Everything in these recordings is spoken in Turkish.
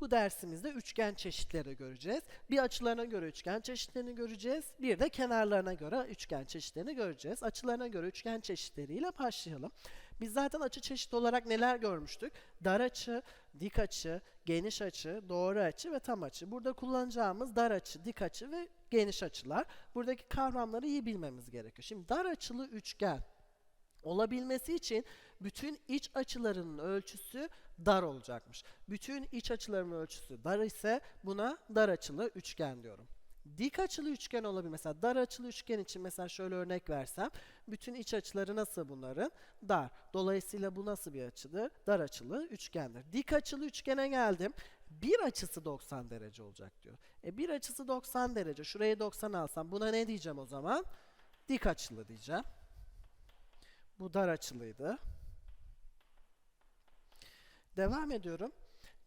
Bu dersimizde üçgen çeşitleri göreceğiz. Bir açılarına göre üçgen çeşitlerini göreceğiz. Bir de kenarlarına göre üçgen çeşitlerini göreceğiz. Açılarına göre üçgen çeşitleriyle başlayalım. Biz zaten açı çeşit olarak neler görmüştük? Dar açı, dik açı, geniş açı, doğru açı ve tam açı. Burada kullanacağımız dar açı, dik açı ve geniş açılar. Buradaki kavramları iyi bilmemiz gerekiyor. Şimdi dar açılı üçgen olabilmesi için bütün iç açılarının ölçüsü dar olacakmış. Bütün iç açıların ölçüsü dar ise buna dar açılı üçgen diyorum. Dik açılı üçgen olabilir. Mesela dar açılı üçgen için mesela şöyle örnek versem bütün iç açıları nasıl bunların? Dar. Dolayısıyla bu nasıl bir açıdır? Dar açılı üçgendir. Dik açılı üçgene geldim. Bir açısı 90 derece olacak diyor. E bir açısı 90 derece. Şuraya 90 alsam buna ne diyeceğim o zaman? Dik açılı diyeceğim. Bu dar açılıydı. Devam ediyorum.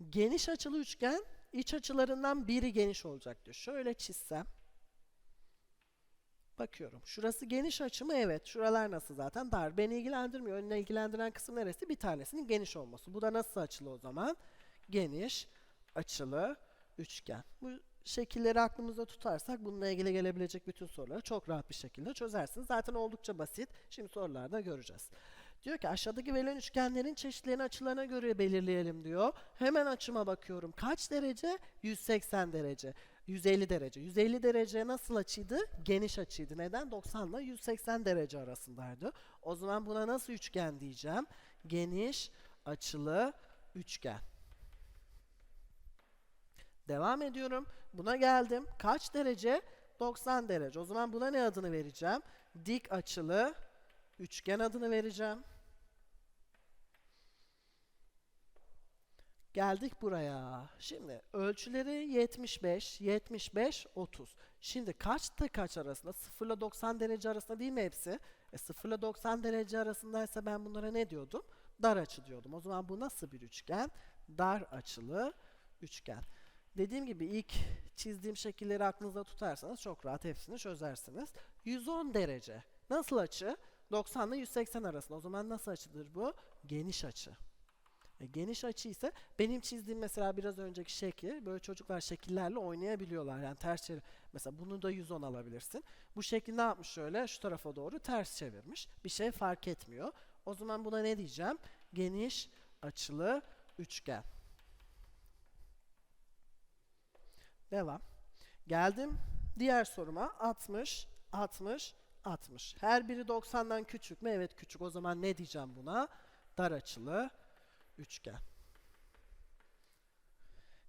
Geniş açılı üçgen iç açılarından biri geniş olacak diyor. Şöyle çizsem. Bakıyorum. Şurası geniş açı mı? Evet. Şuralar nasıl zaten? Dar. Beni ilgilendirmiyor. Önüne ilgilendiren kısım neresi? Bir tanesinin geniş olması. Bu da nasıl açılı o zaman? Geniş açılı üçgen. Bu şekilleri aklımızda tutarsak bununla ilgili gelebilecek bütün soruları çok rahat bir şekilde çözersiniz. Zaten oldukça basit. Şimdi sorularda göreceğiz. Diyor ki aşağıdaki verilen üçgenlerin çeşitlerini açılarına göre belirleyelim diyor. Hemen açıma bakıyorum. Kaç derece? 180 derece. 150 derece. 150 derece nasıl açıydı? Geniş açıydı. Neden? 90 ile 180 derece arasındaydı. O zaman buna nasıl üçgen diyeceğim? Geniş açılı üçgen. Devam ediyorum. Buna geldim. Kaç derece? 90 derece. O zaman buna ne adını vereceğim? Dik açılı üçgen adını vereceğim. Geldik buraya. Şimdi ölçüleri 75, 75, 30. Şimdi kaçta kaç arasında? 0 ile 90 derece arasında değil mi hepsi? E 0 ile 90 derece arasındaysa ben bunlara ne diyordum? Dar açı diyordum. O zaman bu nasıl bir üçgen? Dar açılı üçgen. Dediğim gibi ilk çizdiğim şekilleri aklınızda tutarsanız çok rahat hepsini çözersiniz. 110 derece. Nasıl açı? 90 ile 180 arasında. O zaman nasıl açıdır bu? Geniş açı. E, geniş açı ise benim çizdiğim mesela biraz önceki şekil böyle çocuklar şekillerle oynayabiliyorlar. Yani ters çevir. Mesela bunu da 110 alabilirsin. Bu şekil ne yapmış şöyle şu tarafa doğru ters çevirmiş. Bir şey fark etmiyor. O zaman buna ne diyeceğim? Geniş açılı üçgen. Devam. Geldim diğer soruma 60, 60, 60. Her biri 90'dan küçük mü? Evet küçük. O zaman ne diyeceğim buna? Dar açılı üçgen.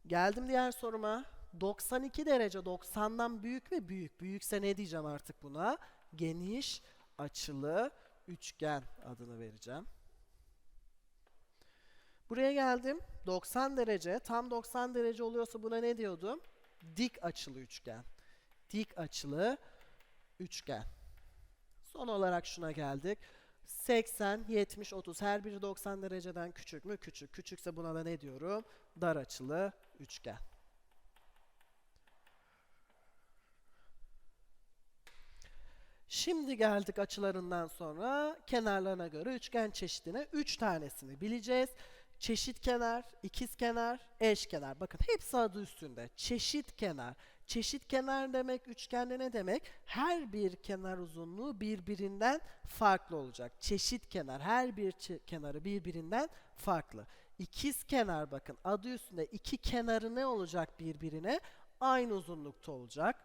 Geldim diğer soruma. 92 derece 90'dan büyük mü? Büyük. Büyükse ne diyeceğim artık buna? Geniş açılı üçgen adını vereceğim. Buraya geldim. 90 derece. Tam 90 derece oluyorsa buna ne diyordum? Dik açılı üçgen. Dik açılı üçgen. Son olarak şuna geldik. 80, 70, 30 her biri 90 dereceden küçük mü? Küçük. Küçükse buna da ne diyorum? Dar açılı üçgen. Şimdi geldik açılarından sonra kenarlarına göre üçgen çeşidine 3 tanesini bileceğiz. Çeşit kenar, ikiz kenar, eş kenar. Bakın hepsi adı üstünde. Çeşit kenar. Çeşit kenar demek üçgende ne demek? Her bir kenar uzunluğu birbirinden farklı olacak. Çeşit kenar her bir kenarı birbirinden farklı. İkiz kenar bakın adı üstünde iki kenarı ne olacak birbirine? Aynı uzunlukta olacak.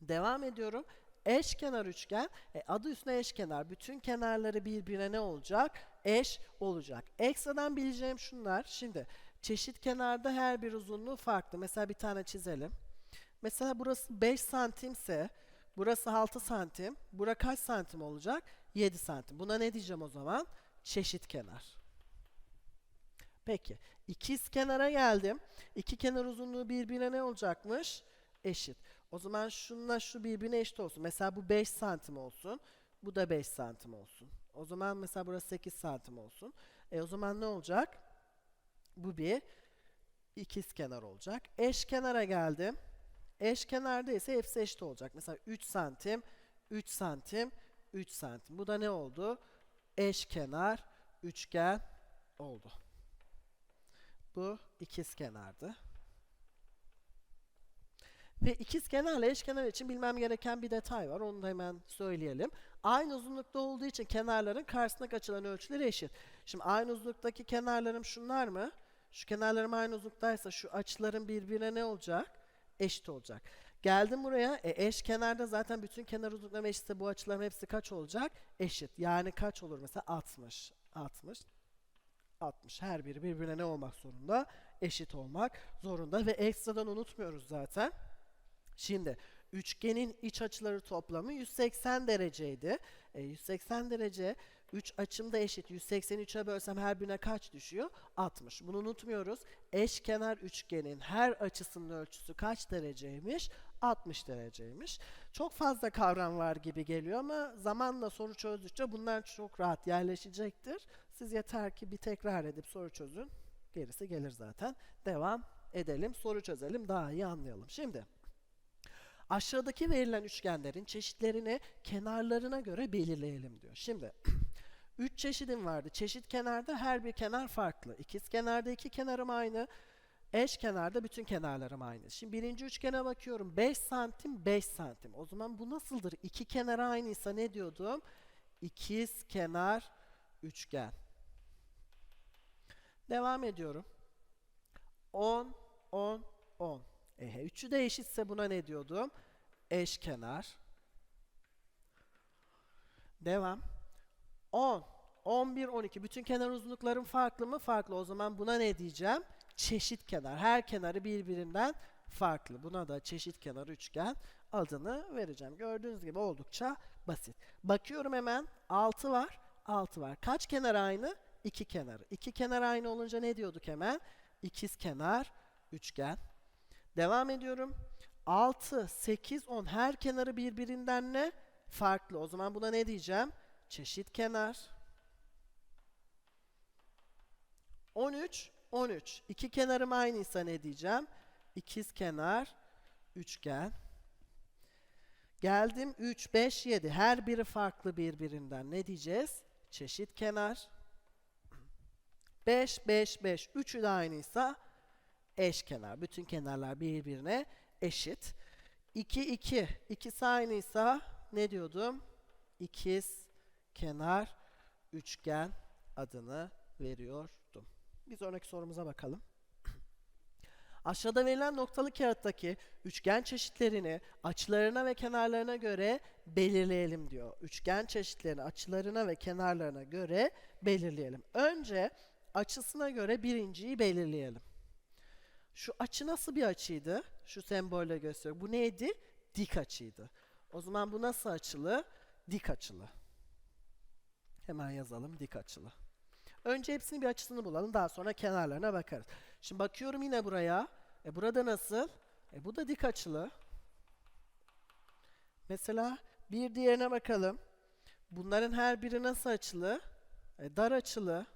Devam ediyorum. Eşkenar üçgen, e, adı üstüne eşkenar. Bütün kenarları birbirine ne olacak? Eş olacak. Ekstradan bileceğim şunlar. Şimdi çeşit kenarda her bir uzunluğu farklı. Mesela bir tane çizelim. Mesela burası 5 santimse, burası 6 santim. Bura kaç santim olacak? 7 santim. Buna ne diyeceğim o zaman? Çeşit kenar. Peki. ikiz kenara geldim. İki kenar uzunluğu birbirine ne olacakmış? Eşit. O zaman şununla şu birbirine eşit olsun. Mesela bu 5 santim olsun. Bu da 5 santim olsun. O zaman mesela burası 8 santim olsun. E o zaman ne olacak? Bu bir ikiz kenar olacak. Eş kenara geldim. Eş kenarda ise hepsi eşit olacak. Mesela 3 santim, 3 santim, 3 santim. Bu da ne oldu? Eş kenar üçgen oldu. Bu ikiz kenardı. Ve ikiz kenarla eşkenar için bilmem gereken bir detay var. Onu da hemen söyleyelim. Aynı uzunlukta olduğu için kenarların karşısındaki açılan ölçüleri eşit. Şimdi aynı uzunluktaki kenarlarım şunlar mı? Şu kenarlarım aynı uzunluktaysa şu açıların birbirine ne olacak? Eşit olacak. Geldim buraya. E, eş kenarda zaten bütün kenar uzunlukları eşitse bu açıların hepsi kaç olacak? Eşit. Yani kaç olur mesela? 60. 60. 60. Her biri birbirine ne olmak zorunda? Eşit olmak zorunda ve ekstradan unutmuyoruz zaten. Şimdi üçgenin iç açıları toplamı 180 dereceydi. E, 180 derece 3 açım da eşit. 183'e bölsem her birine kaç düşüyor? 60. Bunu unutmuyoruz. Eşkenar üçgenin her açısının ölçüsü kaç dereceymiş? 60 dereceymiş. Çok fazla kavram var gibi geliyor ama zamanla soru çözdükçe bunlar çok rahat yerleşecektir. Siz yeter ki bir tekrar edip soru çözün. Gerisi gelir zaten. Devam edelim. Soru çözelim. Daha iyi anlayalım. Şimdi aşağıdaki verilen üçgenlerin çeşitlerini kenarlarına göre belirleyelim diyor. Şimdi üç çeşidim vardı. Çeşit kenarda her bir kenar farklı. İkiz kenarda iki kenarım aynı. Eş kenarda bütün kenarlarım aynı. Şimdi birinci üçgene bakıyorum. 5 santim 5 santim. O zaman bu nasıldır? İki kenar aynıysa ne diyordum? İkiz kenar üçgen. Devam ediyorum. 10, 10, 10. E, üçü de eşitse buna ne diyordum? Eşkenar. Devam. 10, 11, 12. Bütün kenar uzunluklarım farklı mı? Farklı. O zaman buna ne diyeceğim? Çeşit kenar. Her kenarı birbirinden farklı. Buna da çeşit kenar üçgen adını vereceğim. Gördüğünüz gibi oldukça basit. Bakıyorum hemen. 6 var. 6 var. Kaç kenar aynı? 2 kenarı. 2 kenar aynı olunca ne diyorduk hemen? İkiz kenar üçgen. Devam ediyorum. 6, 8, 10 her kenarı birbirinden ne? Farklı. O zaman buna ne diyeceğim? Çeşit kenar. 13, 13. İki kenarım aynıysa ne diyeceğim? İkiz kenar üçgen. Geldim 3, 5, 7. Her biri farklı birbirinden. Ne diyeceğiz? Çeşit kenar. 5, 5, 5. Üçü de aynıysa eşkenar. Bütün kenarlar birbirine eşit. 2, 2. İkisi aynıysa ne diyordum? İkiz kenar üçgen adını veriyordum. Bir sonraki sorumuza bakalım. Aşağıda verilen noktalı kağıttaki üçgen çeşitlerini açılarına ve kenarlarına göre belirleyelim diyor. Üçgen çeşitlerini açılarına ve kenarlarına göre belirleyelim. Önce açısına göre birinciyi belirleyelim. Şu açı nasıl bir açıydı? Şu sembolle gösteriyor. Bu neydi? Dik açıydı. O zaman bu nasıl açılı? Dik açılı. Hemen yazalım dik açılı. Önce hepsinin bir açısını bulalım. Daha sonra kenarlarına bakarız. Şimdi bakıyorum yine buraya. E burada nasıl? E bu da dik açılı. Mesela bir diğerine bakalım. Bunların her biri nasıl açılı? E dar açılı.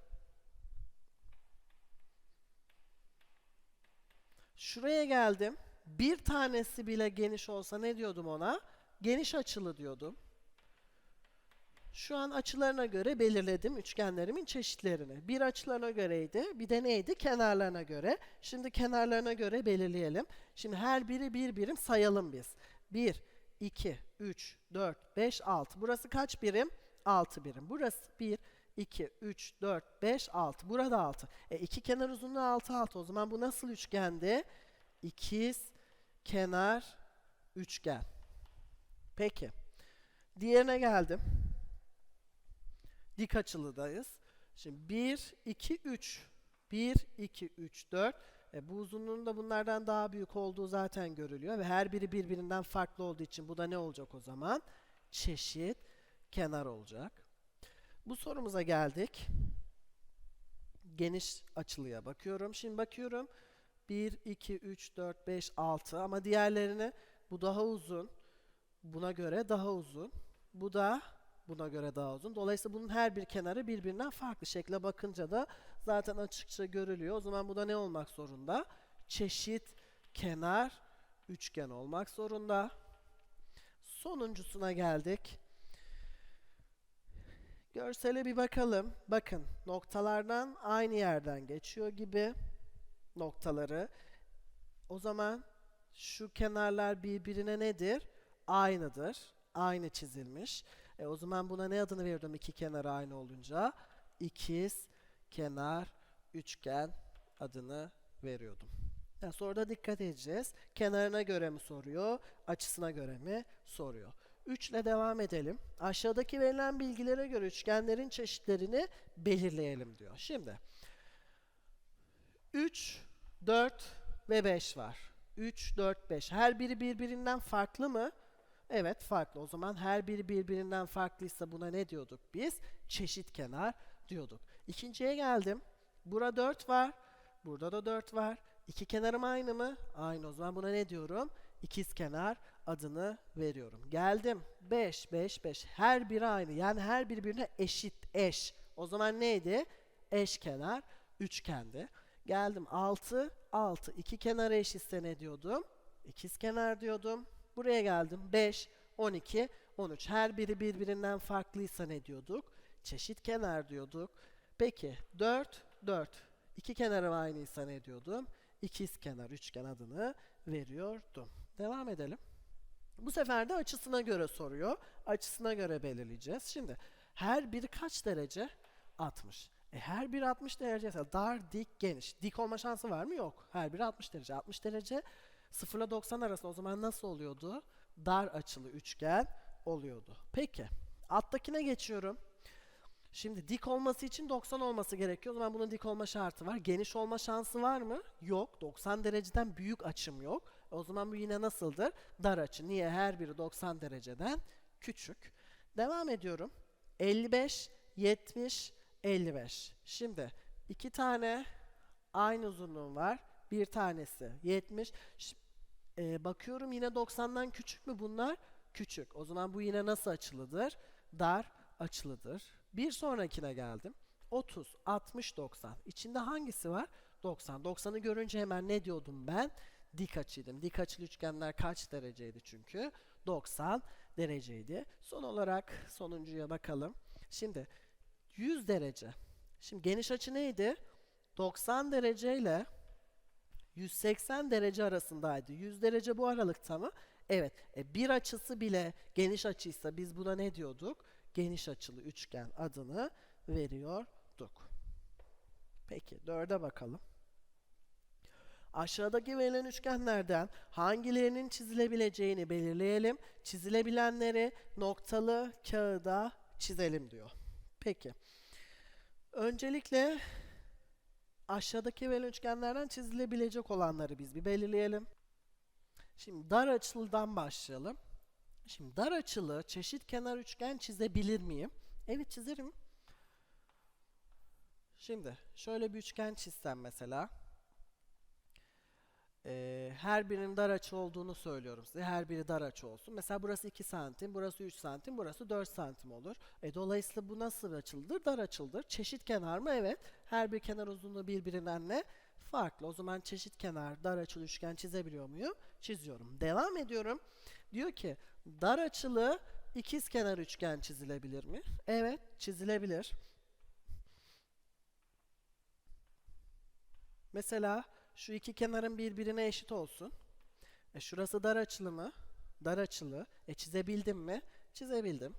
Şuraya geldim. Bir tanesi bile geniş olsa ne diyordum ona? Geniş açılı diyordum. Şu an açılarına göre belirledim üçgenlerimin çeşitlerini. Bir açılarına göreydi, bir de neydi? Kenarlarına göre. Şimdi kenarlarına göre belirleyelim. Şimdi her biri bir birim sayalım biz. 1, 2, 3, 4, 5, 6. Burası kaç birim? 6 birim. Burası 1, 2, 3, 4, 5, 6. Burada 6. E iki kenar uzunluğu 6, 6. O zaman bu nasıl üçgendi? İkiz kenar üçgen. Peki. Diğerine geldim. Dik açılıdayız. Şimdi 1, 2, 3. 1, 2, 3, 4. E, bu uzunluğun da bunlardan daha büyük olduğu zaten görülüyor. Ve her biri birbirinden farklı olduğu için bu da ne olacak o zaman? Çeşit kenar olacak. Bu sorumuza geldik. Geniş açılıya bakıyorum. Şimdi bakıyorum. 1, 2, 3, 4, 5, 6 ama diğerlerini bu daha uzun. Buna göre daha uzun. Bu da buna göre daha uzun. Dolayısıyla bunun her bir kenarı birbirinden farklı. Şekle bakınca da zaten açıkça görülüyor. O zaman bu da ne olmak zorunda? Çeşit kenar üçgen olmak zorunda. Sonuncusuna geldik. Görsele bir bakalım. Bakın noktalardan aynı yerden geçiyor gibi. noktaları. O zaman şu kenarlar birbirine nedir? Aynıdır. Aynı çizilmiş. E o zaman buna ne adını veriyordum iki kenar aynı olunca? İkiz kenar üçgen adını veriyordum. Yani soruda dikkat edeceğiz. Kenarına göre mi soruyor, açısına göre mi soruyor. 3 ile devam edelim. Aşağıdaki verilen bilgilere göre üçgenlerin çeşitlerini belirleyelim diyor. Şimdi 3, 4 ve 5 var. 3, 4, 5. Her biri birbirinden farklı mı? Evet farklı. O zaman her biri birbirinden farklıysa buna ne diyorduk biz? Çeşit kenar diyorduk. İkinciye geldim. Burada 4 var. Burada da 4 var. İki kenarım aynı mı? Aynı. O zaman buna ne diyorum? İkiz kenar adını veriyorum. Geldim. 5, 5, 5. Her biri aynı. Yani her birbirine eşit, eş. O zaman neydi? Eşkenar üçgendi. Geldim 6, 6. İki kenara eşitse ne diyordum? İkiz kenar diyordum. Buraya geldim 5, 12, 13. Her biri birbirinden farklıysa ne diyorduk? Çeşit kenar diyorduk. Peki 4, 4. İki kenarı aynıysa ne diyordum? İkiz kenar üçgen adını veriyordum. Devam edelim. Bu sefer de açısına göre soruyor. Açısına göre belirleyeceğiz. Şimdi her biri kaç derece? 60. E her biri 60 derece ise dar, dik, geniş. Dik olma şansı var mı? Yok. Her biri 60 derece. 60 derece 0 ile 90 arasında o zaman nasıl oluyordu? Dar açılı üçgen oluyordu. Peki. Alttakine geçiyorum. Şimdi dik olması için 90 olması gerekiyor. O zaman bunun dik olma şartı var. Geniş olma şansı var mı? Yok. 90 dereceden büyük açım yok. O zaman bu yine nasıldır? Dar açı. Niye? Her biri 90 dereceden küçük. Devam ediyorum. 55, 70, 55. Şimdi iki tane aynı uzunluğum var. Bir tanesi 70. Şi- e, bakıyorum yine 90'dan küçük mü bunlar? Küçük. O zaman bu yine nasıl açılıdır? Dar açılıdır. Bir sonrakine geldim. 30, 60, 90. İçinde hangisi var? 90. 90'ı görünce hemen ne diyordum ben? Dik açıydım. Dik açılı üçgenler kaç dereceydi çünkü? 90 dereceydi. Son olarak sonuncuya bakalım. Şimdi 100 derece. Şimdi geniş açı neydi? 90 derece ile 180 derece arasındaydı. 100 derece bu aralıkta mı? Evet. E, bir açısı bile geniş açıysa biz buna ne diyorduk? Geniş açılı üçgen adını veriyorduk. Peki dörde bakalım. Aşağıdaki verilen üçgenlerden hangilerinin çizilebileceğini belirleyelim. Çizilebilenleri noktalı kağıda çizelim diyor. Peki. Öncelikle aşağıdaki verilen üçgenlerden çizilebilecek olanları biz bir belirleyelim. Şimdi dar açılıdan başlayalım. Şimdi dar açılı çeşit kenar üçgen çizebilir miyim? Evet çizerim. Şimdi şöyle bir üçgen çizsem mesela. Ee, her birinin dar açı olduğunu söylüyorum size. Her biri dar açı olsun. Mesela burası 2 santim, burası 3 santim, burası 4 santim olur. E, dolayısıyla bu nasıl açılıdır? Dar açılıdır. Çeşit kenar mı? Evet. Her bir kenar uzunluğu birbirinden ne? Farklı. O zaman çeşit kenar, dar açılı üçgen çizebiliyor muyum? Çiziyorum. Devam ediyorum. Diyor ki dar açılı ikiz kenar üçgen çizilebilir mi? Evet, çizilebilir. Mesela şu iki kenarın birbirine eşit olsun. E şurası dar açılı mı? Dar açılı. E çizebildim mi? Çizebildim.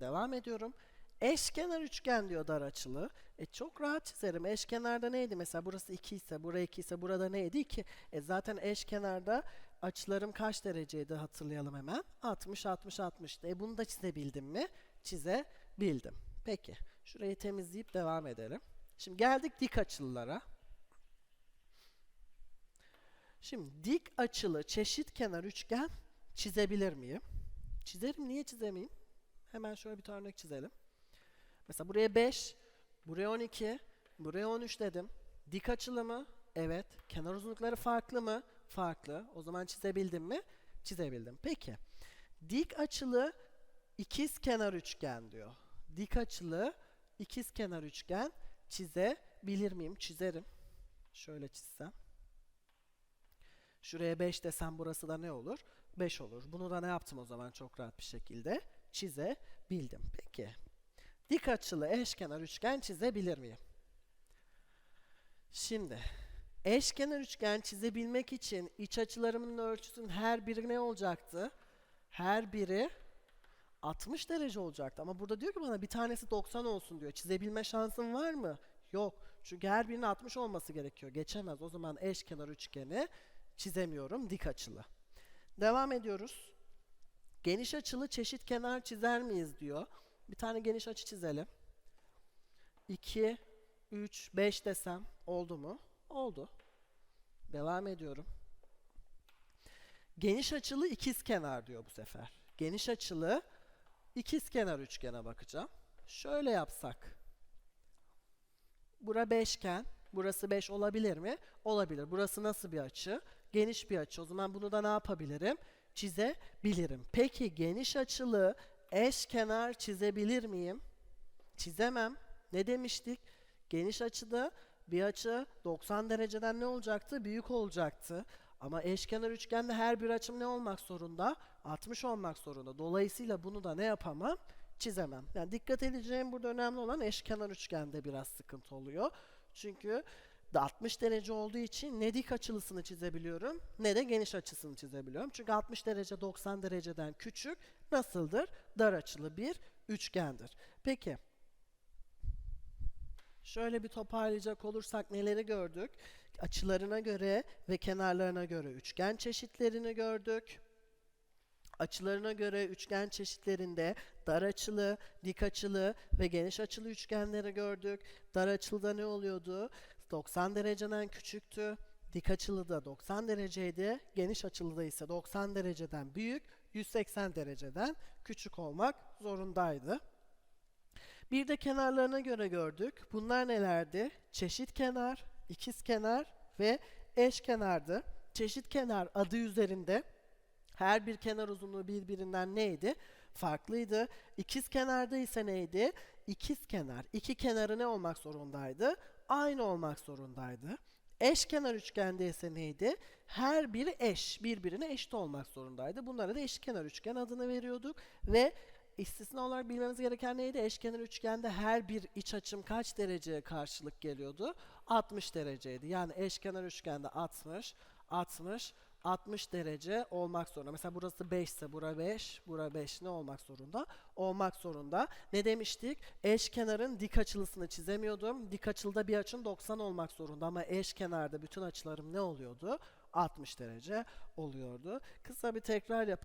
Devam ediyorum. Eşkenar üçgen diyor dar açılı. E çok rahat çizerim. Eşkenarda neydi? Mesela burası 2 ise, burası 2 ise burada neydi? 2. E zaten eşkenarda açılarım kaç dereceydi hatırlayalım hemen. 60, 60, 60. E bunu da çizebildim mi? Çizebildim. Peki. Şurayı temizleyip devam edelim. Şimdi geldik dik açılılara. Şimdi dik açılı çeşit kenar üçgen çizebilir miyim? Çizerim. Niye çizemeyeyim? Hemen şöyle bir tane örnek çizelim. Mesela buraya 5, buraya 12, buraya 13 dedim. Dik açılı mı? Evet. Kenar uzunlukları farklı mı? Farklı. O zaman çizebildim mi? Çizebildim. Peki. Dik açılı ikiz kenar üçgen diyor. Dik açılı ikiz kenar üçgen çizebilir miyim? Çizerim. Şöyle çizsem. Şuraya 5 desem burası da ne olur? 5 olur. Bunu da ne yaptım o zaman çok rahat bir şekilde? Çizebildim. Peki. Dik açılı eşkenar üçgen çizebilir miyim? Şimdi Eşkenar üçgen çizebilmek için iç açılarımın ölçüsünün her biri ne olacaktı? Her biri 60 derece olacaktı. Ama burada diyor ki bana bir tanesi 90 olsun diyor. Çizebilme şansın var mı? Yok. Çünkü her birinin 60 olması gerekiyor. Geçemez. O zaman eşkenar üçgeni çizemiyorum. Dik açılı. Devam ediyoruz. Geniş açılı çeşit kenar çizer miyiz diyor. Bir tane geniş açı çizelim. 2, 3, 5 desem oldu mu? Oldu. Devam ediyorum. Geniş açılı ikiz kenar diyor bu sefer. Geniş açılı ikiz kenar üçgene bakacağım. Şöyle yapsak. Bura beşgen. Burası 5 olabilir mi? Olabilir. Burası nasıl bir açı? Geniş bir açı. O zaman bunu da ne yapabilirim? Çizebilirim. Peki geniş açılı eşkenar çizebilir miyim? Çizemem. Ne demiştik? Geniş açıda bir açı 90 dereceden ne olacaktı? Büyük olacaktı. Ama eşkenar üçgende her bir açım ne olmak zorunda? 60 olmak zorunda. Dolayısıyla bunu da ne yapamam? Çizemem. Yani dikkat edeceğim burada önemli olan eşkenar üçgende biraz sıkıntı oluyor. Çünkü 60 derece olduğu için ne dik açılısını çizebiliyorum ne de geniş açısını çizebiliyorum. Çünkü 60 derece 90 dereceden küçük nasıldır? Dar açılı bir üçgendir. Peki Şöyle bir toparlayacak olursak neleri gördük? Açılarına göre ve kenarlarına göre üçgen çeşitlerini gördük. Açılarına göre üçgen çeşitlerinde dar açılı, dik açılı ve geniş açılı üçgenleri gördük. Dar açılıda ne oluyordu? 90 dereceden küçüktü. Dik açılı da 90 dereceydi. Geniş açılı da ise 90 dereceden büyük, 180 dereceden küçük olmak zorundaydı. Bir de kenarlarına göre gördük. Bunlar nelerdi? Çeşit kenar, ikiz kenar ve eş kenardı. Çeşit kenar adı üzerinde her bir kenar uzunluğu birbirinden neydi? Farklıydı. İkiz kenarda ise neydi? İkiz kenar. İki kenarı ne olmak zorundaydı? Aynı olmak zorundaydı. Eşkenar üçgende ise neydi? Her biri eş, birbirine eşit olmak zorundaydı. Bunlara da eşkenar üçgen adını veriyorduk ve İstisna olarak bilmemiz gereken neydi? Eşkenar üçgende her bir iç açım kaç dereceye karşılık geliyordu? 60 dereceydi. Yani eşkenar üçgende 60, 60, 60 derece olmak zorunda. Mesela burası 5 ise bura 5, bura 5 ne olmak zorunda? Olmak zorunda. Ne demiştik? Eşkenarın dik açılısını çizemiyordum. Dik açılıda bir açım 90 olmak zorunda ama eşkenarda bütün açılarım ne oluyordu? 60 derece oluyordu. Kısa bir tekrar yap.